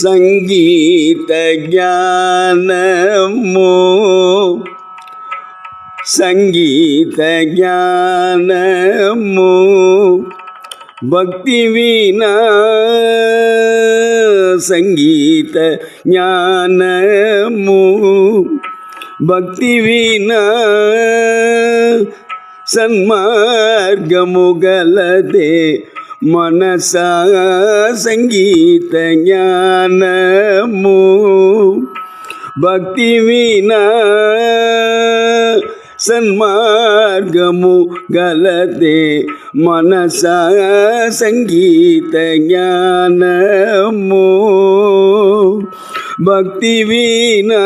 சங்கீத ஜானமோ சங்கீத ஜானமோ பக்தி வீணா? சங்கீத ஞானமோ பக்தி வீணா? சன்மார்கமுகலதே மனசா சங்கீத ஞானமோ பக்தி வீணா சன்மார்கமோ கலதே மனசா சங்கீத ஞானமோ பக்தி வீணா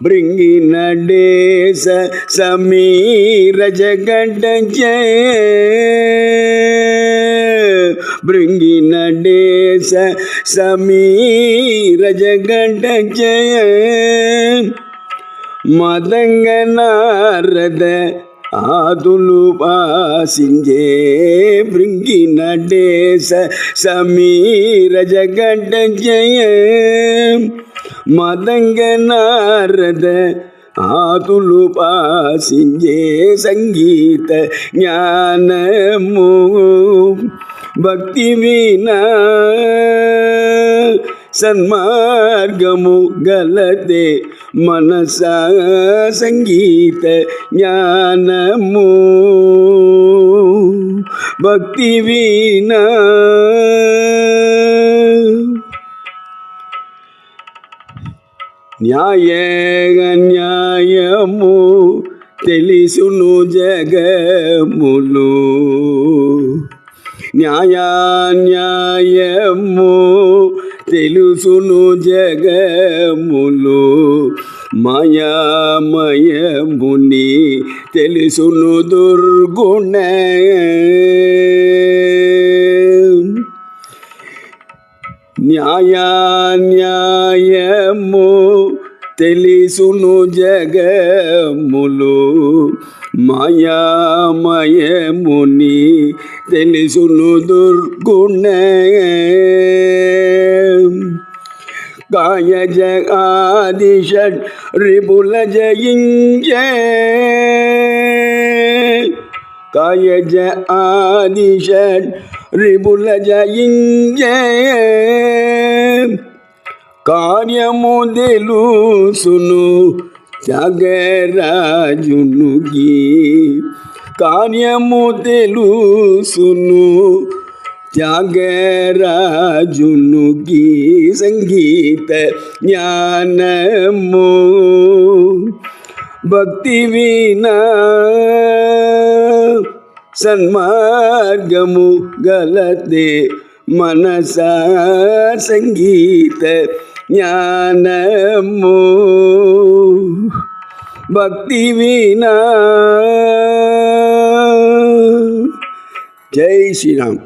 వినా బృంగిన డేస సమీర జగడ్డ జయ బృంగిన డేస సమీర జగడ్డ జయ మదంగ నారద ఆదులు పాసింజే బృంగిన డేస సమీర జగడ్డ జయ మదంగ నారద ఆతులు పాసింజే సంగీత జ్ఞానము భక్తి వినా సన్మార్గము గలదే మనస సంగీత జ్ఞానము భక్తి వినా న్యాయ న్యాయము తెలుసును జగములు. న్యాయ న్యాయము తెలుసును జగములు. మాయామయముని తెలుసును దుర్గుణ. న్యాయ న్యాయము తెలుసును జగములు మాయామయముని తెలుసును దుర్గుణ కాయ జగాదిషడ్ రిపుల జయించ కాయ జ ఆదిషడ్ రిపుల జయించ కార్యము తెలుసును త్యాగరాజునుగి కార్యము తెలుసును త్యాగరాజునుగి సంగీత జ్ఞానము భక్తి ಸನ್ಮಾರ್ಗಮು ಗಲತೆ ಮನಸ ಸಂಗೀತ ಜ್ಞಾನಮೋ ಭಕ್ತಿ ವೀಣಾ ಜೈ ಶ್ರೀರಾಮ್